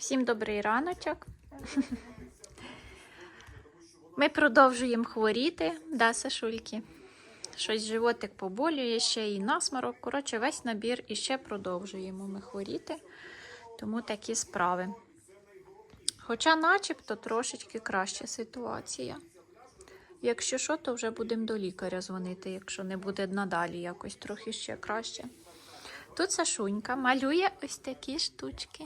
Всім добрий раночок. Ми продовжуємо хворіти, да, Сашульки? Щось животик поболює, ще і насморок. Коротше, весь набір і ще продовжуємо ми хворіти. Тому такі справи. Хоча, начебто, трошечки краща ситуація. Якщо що, то вже будемо до лікаря дзвонити, якщо не буде надалі якось трохи ще краще. Тут Сашунька малює ось такі штучки,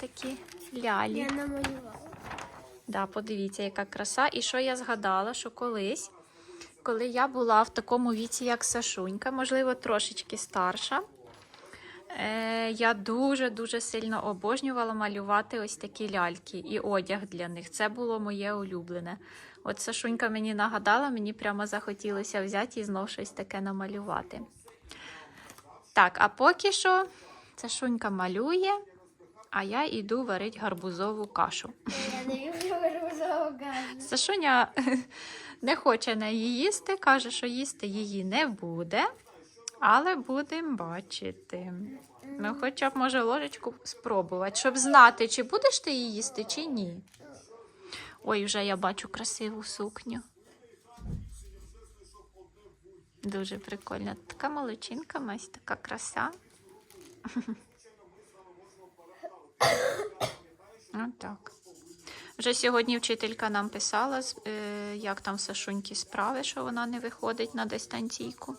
такі лялі. Я намалювала. Да, подивіться, яка краса. І що я згадала, що колись, коли я була в такому віці, як Сашунька, можливо, трошечки старша, е, я дуже-дуже сильно обожнювала малювати ось такі ляльки і одяг для них. Це було моє улюблене. От Сашунька мені нагадала, мені прямо захотілося взяти і знов щось таке намалювати. Так, а поки що Сашунька малює, а я йду варити гарбузову кашу. Я не люблю розову Сашуня не хоче неї їсти, каже, що їсти її не буде, але будемо бачити. Ну, хоча б може ложечку спробувати, щоб знати, чи будеш ти її їсти, чи ні. Ой, вже я бачу красиву сукню. Дуже прикольно. Така молодчинка, мась, така краса. Отак. Вже сьогодні вчителька нам писала, е, як там Сашуньки справи, що вона не виходить на дистанційку.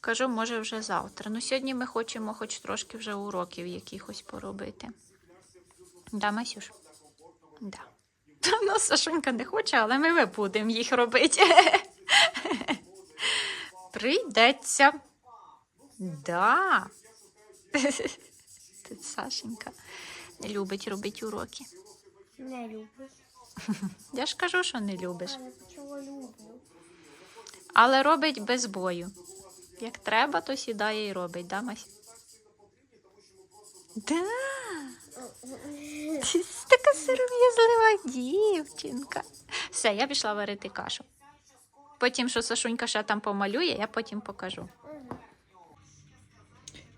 Кажу, може, вже завтра. Ну, сьогодні ми хочемо хоч трошки вже уроків якихось поробити. Да, Масюш? Да. Ну, Сашунька не хоче, але ми будемо їх робити. Прийдеться. Да. Тут Сашенька не любить робити уроки. Не люблю. Я ж кажу, що не любиш. Але люблю? Але робить без бою. Як треба, то сідає і робить, да, Мась? Да. Ти така сором'язлива дівчинка. Все, я пішла варити кашу. Потім, що Сашунька ще там помалює, я потім покажу.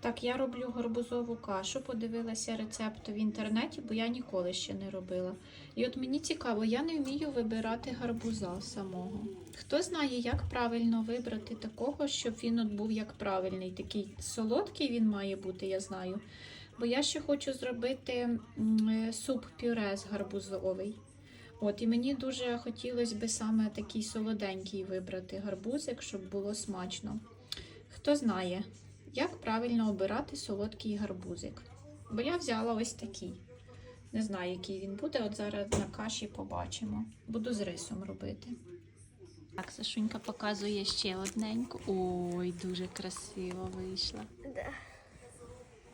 Так, я роблю гарбузову кашу, подивилася рецепт в інтернеті, бо я ніколи ще не робила. І от мені цікаво, я не вмію вибирати гарбуза самого. Хто знає, як правильно вибрати такого, щоб він от був як правильний. Такий солодкий він має бути, я знаю. Бо я ще хочу зробити е, суп-пюре з гарбузовий. От, і мені дуже хотілося би саме такий солоденький вибрати гарбузик, щоб було смачно. Хто знає, як правильно обирати солодкий гарбузик? Бо я взяла ось такий. Не знаю, який він буде. От зараз на каші побачимо. Буду з рисом робити. Так, Сашунька показує ще одненьку. Ой, дуже красиво вийшла. Да.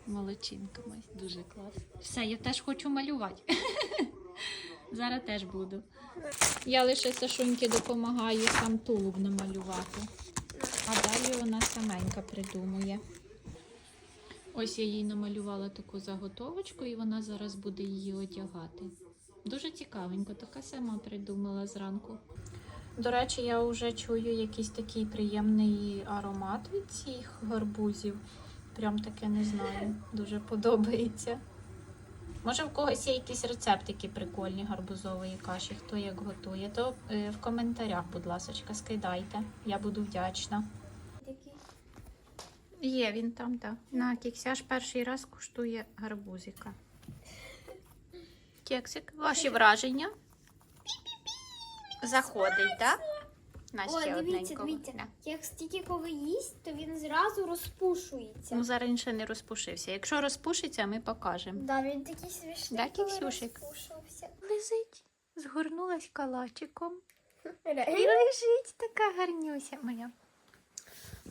Молодчинка моя, дуже клас. Все, я теж хочу малювати. Зараз теж буду. Я лише Сашуньки допомагаю сам тулуб намалювати. А далі вона саменька придумує. Ось я їй намалювала таку заготовочку, і вона зараз буде її одягати. Дуже цікавенько, така сама придумала зранку. До речі, я вже чую якийсь такий приємний аромат від цих гарбузів. Прям таке не знаю. Дуже подобається. Може, в когось є якісь рецептики прикольні гарбузової каші, хто як готує, то е, в коментарях, будь ласка, скидайте. Я буду вдячна. Є він там, так. На кікся перший раз куштує гарбузика. Кексик, ваші враження? Заходить, так? На О, дивіться, дивіться. Да. Як стільки коли їсть, то він зразу розпушується. Ну, зараз він ще не розпушився. Якщо розпушиться, ми покажемо. Да, він такий смішний, Да, коли розпушився. Лежить, згорнулась калачиком. І лежить така гарнюся моя.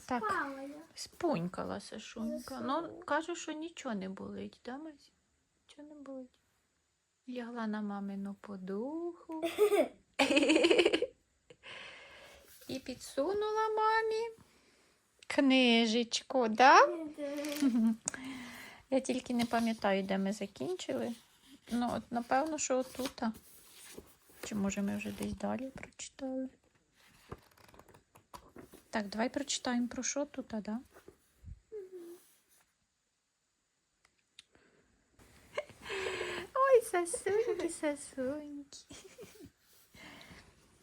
Так, спунькала Сашунька. Ну, каже, що нічого не болить, да, Мась? Нічого не болить. Лягла на мамину подуху. І підсунула мамі книжечку, да? Я тільки не пам'ятаю, де ми закінчили. Ну, от, напевно, що отут. Чи може ми вже десь далі прочитали? Так, давай прочитаємо про що тут, а, да? сасуньки, сасуньки.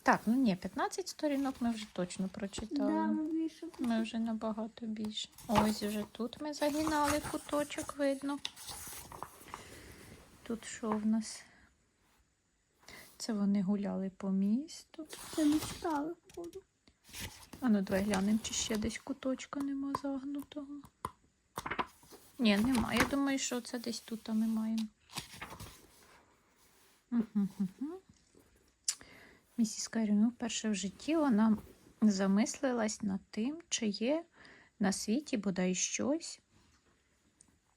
Так, ну ні, 15 сторінок ми вже точно прочитали. Да, ми більше. Ми вже набагато більше. Ось вже тут ми загинали куточок, видно. Тут що в нас? Це вони гуляли по місту. Це не читали, походу. А ну давай глянемо, чи ще десь куточка нема загнутого. Ні, нема. Я думаю, що це десь тут ми маємо. Місіс Карі, ну, вперше в житті вона замислилась над тим, чи є на світі бодай щось,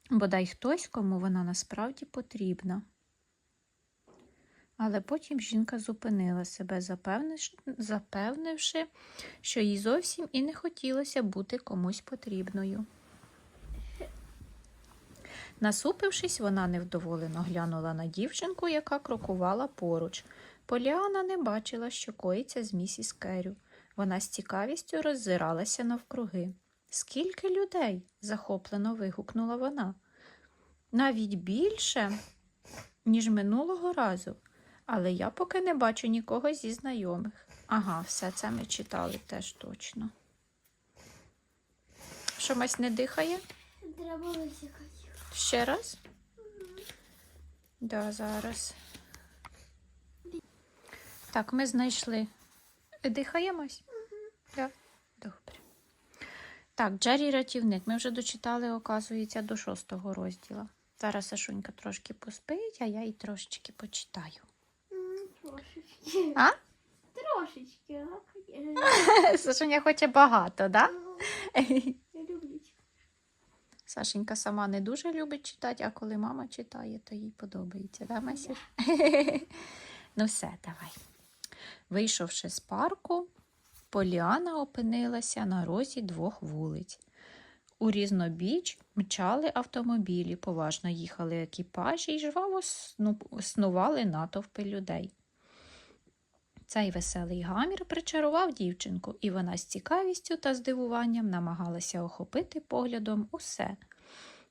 бодай хтось, кому вона насправді потрібна. Але потім жінка зупинила себе, запевнивши, що їй зовсім і не хотілося бути комусь потрібною. Насупившись, вона невдоволено глянула на дівчинку, яка крокувала поруч. Поліана не бачила, що коїться з місіс Керю. Вона з цікавістю роззиралася навкруги. Скільки людей? захоплено вигукнула вона. Навіть більше, ніж минулого разу. Але я поки не бачу нікого зі знайомих. Ага, все це ми читали теж точно. Що мась не дихає? Треба висікати. Ще раз? Да, зараз. Так, ми знайшли. Дихаємось? Так. Добре. Так, Джері рятівник. Ми вже дочитали, оказується, до шостого розділу. Зараз Сашунька трошки поспить, а я і трошечки почитаю. А? Трошечки, а. Сашуня хоче багато, так? Да? Я люблю. Сашенька сама не дуже любить читати, а коли мама читає, то їй подобається, да, Масі? ну все, давай. Вийшовши з парку, Поліана опинилася на розі двох вулиць. У різнобіч мчали автомобілі, поважно їхали екіпажі і жваво снували натовпи людей. Цей веселий гамір причарував дівчинку, і вона з цікавістю та здивуванням намагалася охопити поглядом усе.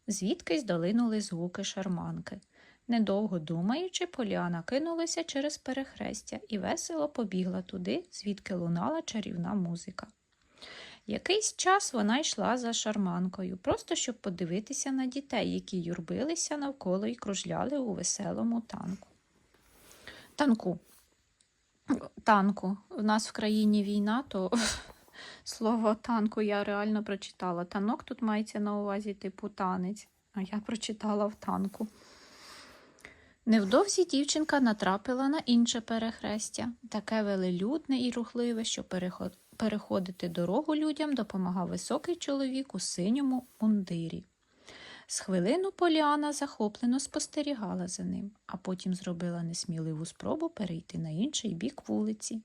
Звідкись долинули звуки шарманки. Недовго думаючи, Поліана кинулася через перехрестя і весело побігла туди, звідки лунала чарівна музика. Якийсь час вона йшла за шарманкою, просто щоб подивитися на дітей, які юрбилися навколо і кружляли у веселому танку. Танку. Танку. У нас в країні війна, то слово танку я реально прочитала. Танок тут мається на увазі типу танець, а я прочитала в танку. Невдовзі дівчинка натрапила на інше перехрестя, таке велелюдне і рухливе, що переход- переходити дорогу людям допомагав високий чоловік у синьому мундирі. З хвилину Поліана захоплено спостерігала за ним, а потім зробила несміливу спробу перейти на інший бік вулиці.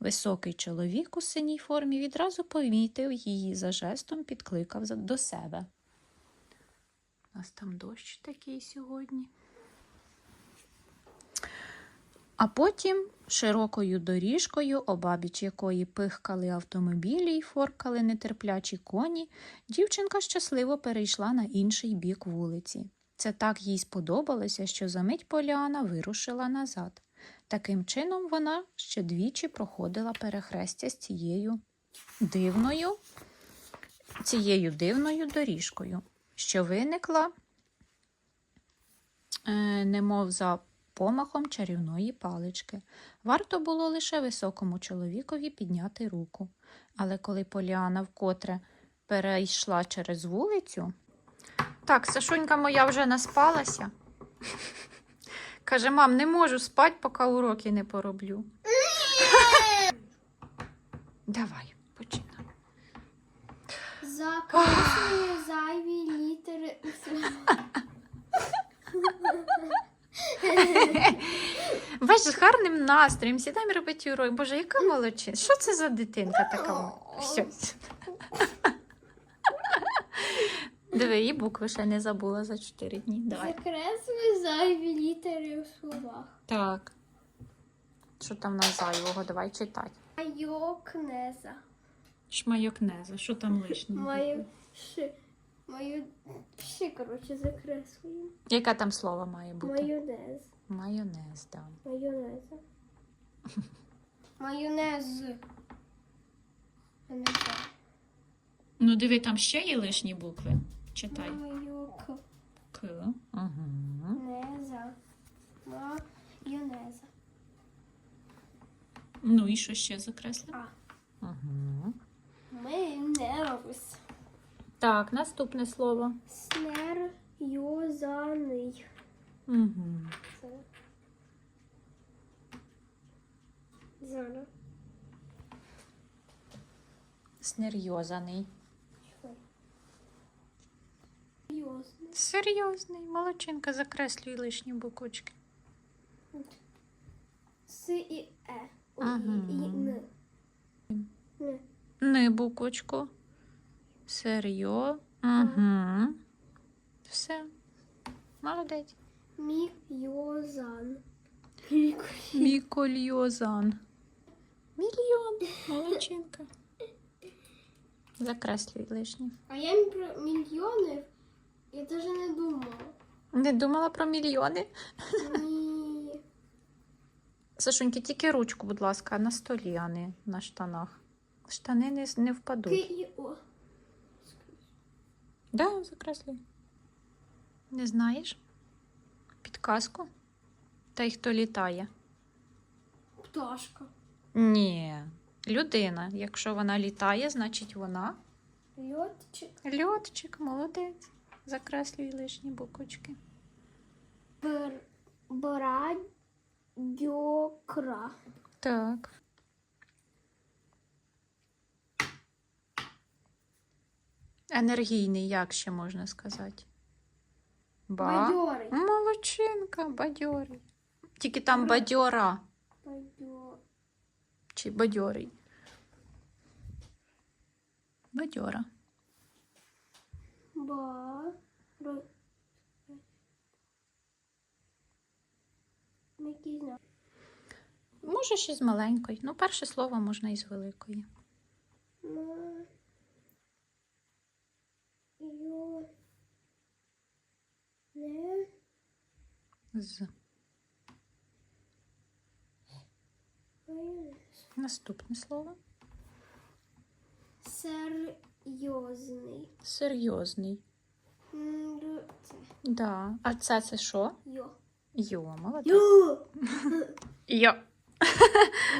Високий чоловік у синій формі відразу помітив її за жестом, підкликав до себе. У нас там дощ такий сьогодні. А потім широкою доріжкою, обабіч якої пихкали автомобілі й форкали нетерплячі коні, дівчинка щасливо перейшла на інший бік вулиці. Це так їй сподобалося, що за мить Поліана вирушила назад. Таким чином вона ще двічі проходила перехрестя з цією дивною, цією дивною доріжкою, що виникла, е, немов за помахом чарівної палички. Варто було лише високому чоловікові підняти руку. Але коли Поліана вкотре перейшла через вулицю. Так, Сашунька моя вже наспалася. Каже, мам, не можу спати, поки уроки не пороблю. Давай, починай. Закреслює зайві літери у Бачиш, з гарним настроєм, сідаємо робити урок. Боже, яка молодчина. Що це за дитинка така? Все. Диви, і букви ще не забула за 4 дні. Давай. Закреслює зайві літери у словах. Так. Що там на зайвого? Давай читати. Майокнеза. Шмайокнеза, що там лишнє? Маю Маю... Ще, коротше, закреслюємо. Яке там слово має бути? Майонез. Майонез, так. Майонез. Майонез. Ну, диви, там ще є лишні букви. Читай. Майок. К. Угу. Неза. Майонеза. Ну і що ще закреслив? А. Угу. Майонез. Так, наступне слово. Снерйозаний. Угу. Серйозаний. Серйозний. Серйозний. Молодчинка, закреслюй лишні буквочки. С і Е. Ой, Ага. і, Н. Н. Не буквочку. Серйо. Угу. Все. Молодець. Мійозан. Мікольйозан. Мільйон. Молодчинка. Закреслюй лишні. А я про мільйони я даже не думала. Не думала про мільйони? Ні. Сашуньки, тільки ручку, будь ласка, на столі, а не на штанах. Штани не, не впадуть. Да, закреслюй. Не знаєш? Підказку? Та й хто літає? Пташка. Ні. Людина. Якщо вона літає, значить вона. Льотчик. Льотчик, молодець. Закреслюй лишні буквочки. Бр... Брадьокра. Так. Енергійний, як ще можна сказати? Ба. Бадьорий. Молодчинка, бадьорий. Тільки там бадьора Бадьо... чи бадьорий. Бадьора. Ба... Знак? Може, ще з маленької. Ну, перше слово можна і з великої. Ма... Йо... Не... З. Наступне слово. Серйозний. Серйозний. Да. А це це що? Йо. Йо, молодець. Йо! Йо.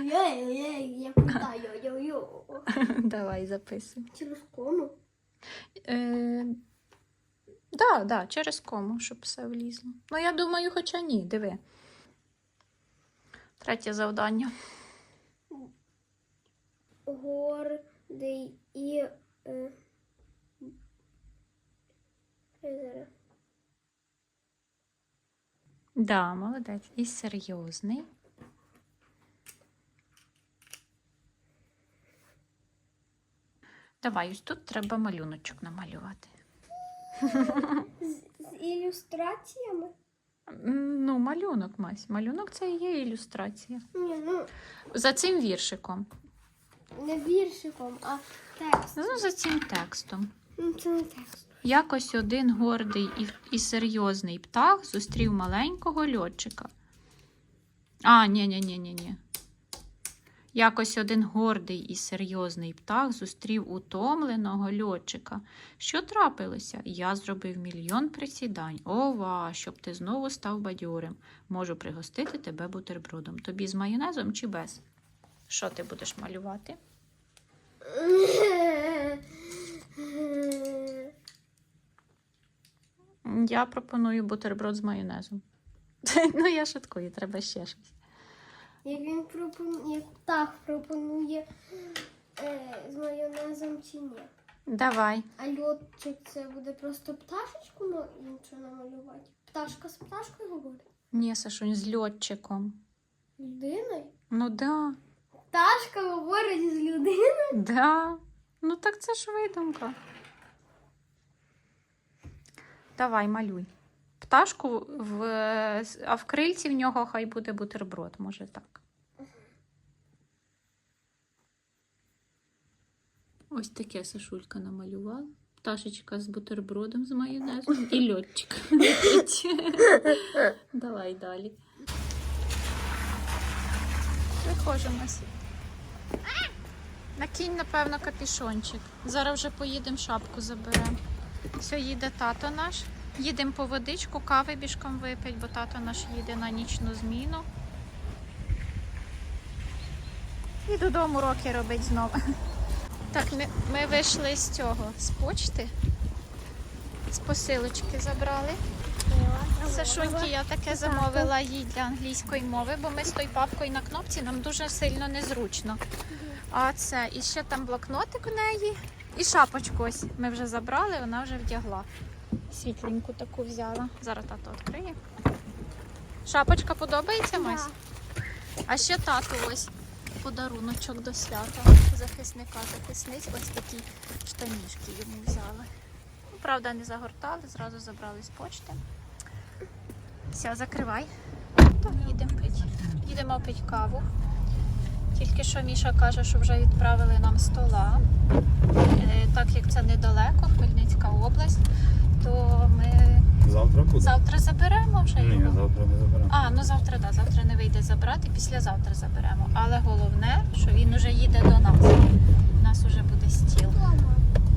Йо-йо-йо, я питаю, йо-йо. Давай записуй. Через кому? Е, да, да, через кому, щоб все влізло. Ну, я думаю, хоча ні, диви. Третє завдання. Гордий і... Е. Да, молодець. І серйозний. Давай, ось тут треба малюночок намалювати. З, з ілюстраціями? Ну, малюнок, Мась. Малюнок це і є ілюстрація. Ні, ну, За цим віршиком. не віршиком, а текст. Ну, за цим текстом. Ну, це не текст. Якось один гордий і, і серйозний птах зустрів маленького льотчика. А, ні, ні, ні, ні, ні. Якось один гордий і серйозний птах зустрів утомленого льотчика. Що трапилося? Я зробив мільйон присідань. Ова, щоб ти знову став бадьорим. Можу пригостити тебе бутербродом. Тобі з майонезом чи без? Що ти будеш малювати? Я пропоную бутерброд з майонезом. Ну, я шуткую, треба ще щось. Як він пропонує, як птах пропонує е, з майонезом чи ні. Давай. А льотчик це буде просто пташечку іншу намалювати. Пташка з пташкою говорить. Ні, Сашунь, з льотчиком. Людиною? Ну да, Пташка говорить з людиною. да. Ну так це ж видумка. Давай, малюй. Пташку, в, а в крильці в нього хай буде бутерброд, може так. Ось таке Сашулька намалювала. Пташечка з бутербродом з майонезом і льотчик. Давай далі. Виходимося. Накинь, напевно, капішончик. Зараз вже поїдемо, шапку заберемо. Все, їде тато наш. Їдемо по водичку, кави бішком випить, бо тато наш їде на нічну зміну. І додому роки робить знову. Так, ми, ми вийшли з цього, з почти. З посилочки забрали. Сашуньки, я таке замовила їй для англійської мови, бо ми з тою папкою на кнопці нам дуже сильно незручно. А це і ще там блокнотик у неї, і шапочку ось ми вже забрали, вона вже вдягла. Світленьку таку взяла. Зараз тато відкриє. Шапочка подобається Мась? А ще тату ось подаруночок до свята. Захисника захисниць. Ось такі штанішки йому взяли. Ну, Правда, не загортали, зразу забрали з почти. Все, закривай. Їдемо пити. Їдемо пити каву. Тільки що Міша каже, що вже відправили нам стола. Е, Так як це недалеко, Хмельницька область, то ми Завтра буде? завтра заберемо вже Ні, його. завтра не заберемо. А, ну завтра, да, завтра не вийде забрати, післязавтра заберемо. Але головне, що він уже їде до нас. У нас уже буде стіл.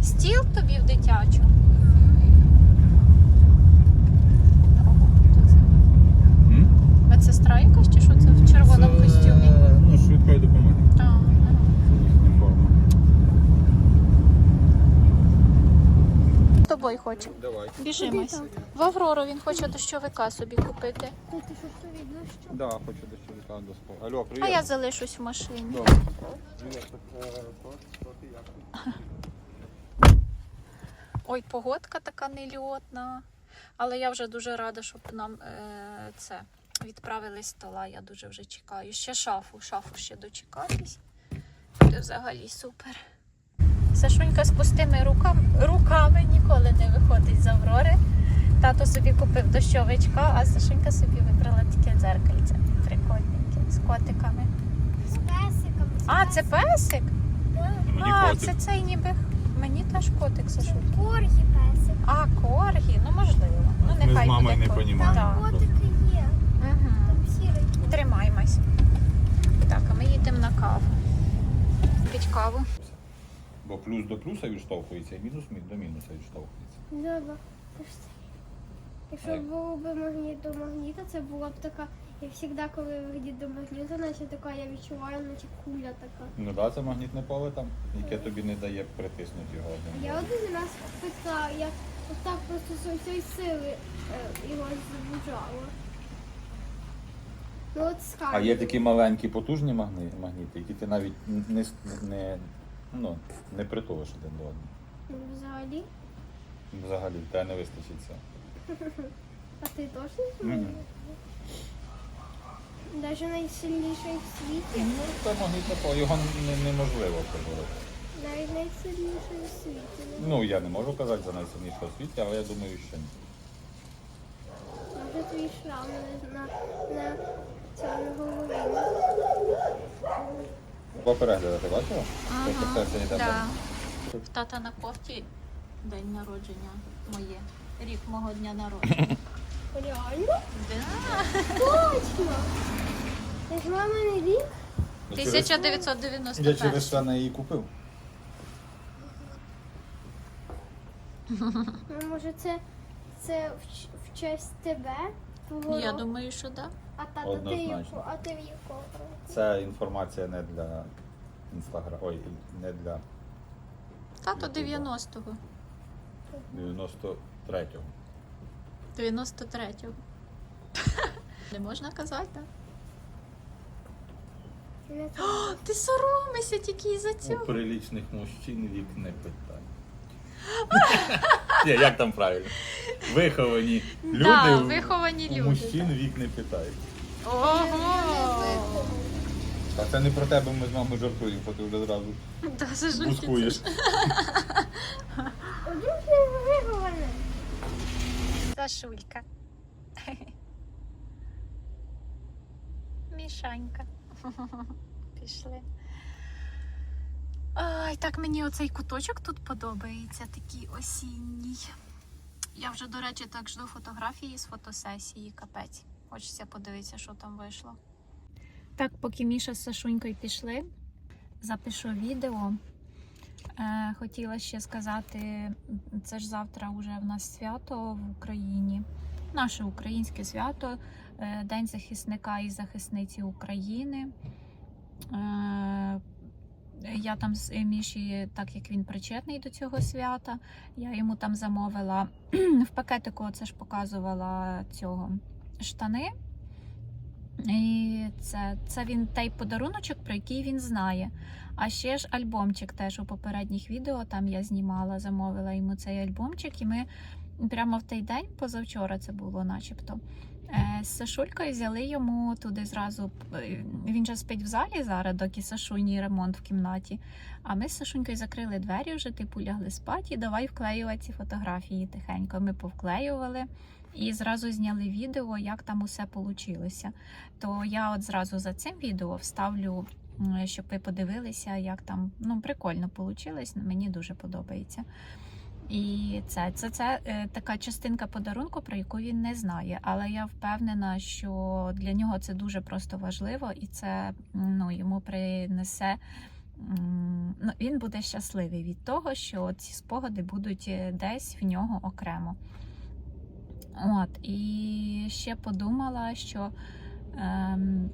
Стіл тобі в дитячу. Медсестра якась чи що це в червоному костюмі? Ну, швидкої допомоги. А, ага. Їхня форма. З тобою хоче. Давай. Біжимось. В Аврору він хоче дощовика собі купити. Ти ти що що від дощу? Да, хочу до чоловіка до спо. Алло, привіт. А я залишусь в машині. Добре. Привіт, так, то- то ти як? Ой, погодка така нельотна. Але я вже дуже рада, щоб нам е, це відправили стола. Я дуже вже чекаю. Ще шафу, шафу ще дочекатись. Це взагалі супер. Сашунька з пустими руками, руками ніколи не виходить з Аврори. Тато собі купив дощовичка, а Сашунька собі вибрала таке дзеркальце прикольненьке з котиками. З песиком. А, це песик? А, це цей ніби. Мені теж котик Це Сашунька. коргі песик. А, коргі, ну можливо. Ну, Ми нехай з мамою буде не кот. понімаємо. Так. Котики є. Угу. Там сірий. Тримаймось. Так, а ми їдемо на каву. Пить каву. Бо плюс до плюса відштовхується, і мінус до мінуса відштовхується. Добре. Якщо Так. було б магніт до магніта, це була б така, як завжди, коли магніт до магніта, наче така, я відчуваю, наче куля така. Ну да, це магнітне поле там, яке тобі не дає притиснути його А одним. Я один раз питала, я отак просто з цієї сили е, його забужала. Ну от скажу. А є такі маленькі потужні магніти, які ти навіть не, не, ну, не притулиш один до одного. Взагалі. Взагалі, в тебе не вистачить це. А ти точно Мгм. Навіть найсильніший в світі. Ну, це магнітне поле, його не- неможливо. Навіть найсильніший в світі. Ну, я не можу казати за найсильнішого в світі, але я думаю, що ні. Може твій шрам на, на, на цьому голові. По перегляду ти бачила? Тобто сьогодні тебе. Да. В тата на кофті день народження моє. Рік мого дня народження. Реально? Да. Точно! Це ж маминий рік? Я через- 1991. Я через це не її купив. Ну, може це, це в, ч- в честь тебе? Твого Я думаю, що да. А тато ти Однозначно. яку? А ти в якого? Це інформація не для інстаграм. Ой, не для Тато 90-го. 93-го. 93-го. Не можна казати, так? Не ти соромишся тільки із-за У цього. прилічних мужчин вік не питання. Ні, як там правильно? Виховані люди. Да, у- виховані у люди, мужчин вік не питають. Ого! А це не про тебе ми з мамою жартуємо, бо ти вже зразу Да, бускуєш. Вдруг не виговорне. Сашулька. Мішанька. Пішли. Ай, так мені оцей куточок тут подобається, такий осінній. Я вже, до речі, так жду фотографії з фотосесії, капець. Хочеться подивитися, що там вийшло. Так, поки Міша з Сашунькою пішли, запишу відео. Е, хотіла ще сказати, це ж завтра вже в нас свято в Україні. Наше українське свято, е, День захисника і захисниці України. Е, я там з Міші, так як він причетний до цього свята, я йому там замовила в пакетику, це ж показувала цього штани. І це, це він той подаруночок, про який він знає. А ще ж альбомчик теж у попередніх відео там я знімала, замовила йому цей альбомчик, і ми прямо в той день, позавчора це було, начебто. Е, З Сашулькою взяли йому туди зразу. е, Він же спить в залі зараз, доки Сашуні ремонт в кімнаті. А ми з Сашунькою закрили двері вже, типу лягли спати, і давай вклеювати ці фотографії тихенько. Ми повклеювали і зразу зняли відео, як там усе вийшло. То я от зразу за цим відео вставлю, щоб ви подивилися, як там ну, прикольно вийшло. Мені дуже подобається. І це, це, це е, така частинка подарунку, про яку він не знає. Але я впевнена, що для нього це дуже просто важливо, і це ну, йому принесе. Ну, він буде щасливий від того, що ці спогади будуть е, десь в нього окремо. От, і ще подумала, що ем,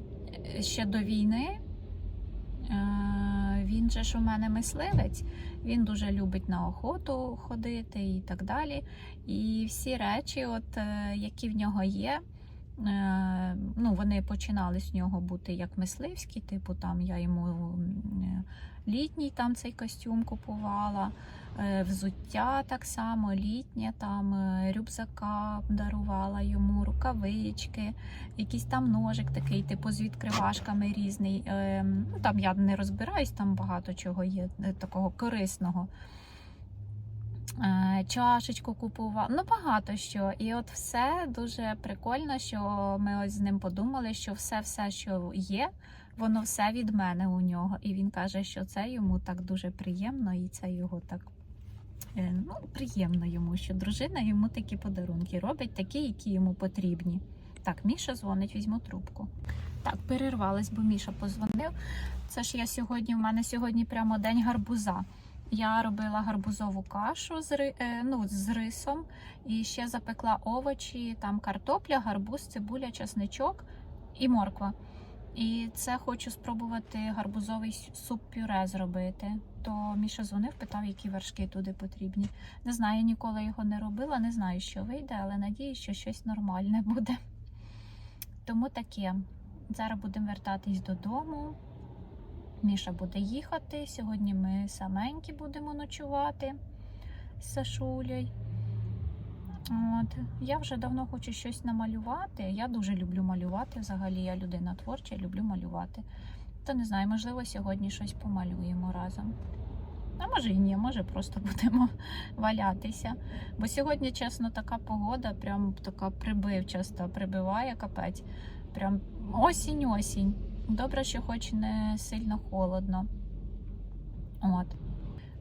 ще до війни е, він же ж у мене мисливець, він дуже любить на охоту ходити і так далі. І всі речі, от, е, які в нього є, е, ну, вони починали з нього бути як мисливські, типу там я йому е, літній там цей костюм купувала. Е, Взуття так само, літнє, там е, рюкзака дарувала йому, рукавички, якийсь там ножик такий, типу з відкривашками різний. Е, Ну, там я не розбираюсь, там багато чого є такого корисного. Чашечку купувала, ну багато що. І от все дуже прикольно, що ми ось з ним подумали, що все-все, що є, воно все від мене у нього. І він каже, що це йому так дуже приємно, і це його так ну, приємно йому, що дружина йому такі подарунки робить, такі, які йому потрібні. Так, Міша дзвонить, візьму трубку. Так, перервалась, бо Міша позвонив. Це ж я сьогодні, в мене сьогодні прямо день гарбуза. Я робила гарбузову кашу з, е, ну, з рисом і ще запекла овочі, там картопля, гарбуз, цибуля, чесничок і морква. І це хочу спробувати гарбузовий суп-пюре зробити. То Міша дзвонив, питав, які вершки туди потрібні. Не знаю, ніколи його не робила, не знаю, що вийде, але надію, що щось нормальне буде. Тому таке. Зараз будемо вертатись додому. Міша буде їхати. Сьогодні ми саменькі будемо ночувати з Сашулею. От. Я вже давно хочу щось намалювати. Я дуже люблю малювати. Взагалі, я людина творча, люблю малювати. То не знаю, можливо, сьогодні щось помалюємо разом. А може і ні, може просто будемо валятися. Бо сьогодні, чесно, така погода, прям така прибивчаста, прибиває капець. Прям осінь-осінь. Добре, що хоч не сильно холодно. От.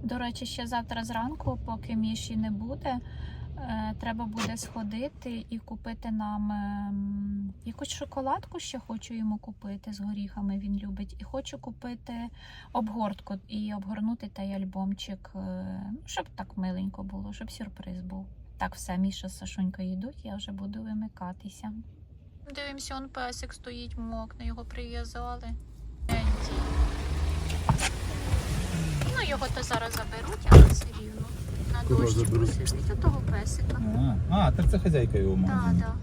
До речі, ще завтра зранку, поки міші не буде, треба буде сходити і купити нам ем, якусь шоколадку ще хочу йому купити з горіхами, він любить. І хочу купити обгортку і обгорнути той альбомчик, е, щоб так миленько було, щоб сюрприз був. Так, все, Міша з Сашунькою йдуть, я вже буду вимикатися. Дивимося, он песик стоїть, мокне, його прив'язали. Ну, його то зараз заберуть, але все рівно. На Кого дощі заберуть? того песика. А, а, так це хазяйка його Так, так.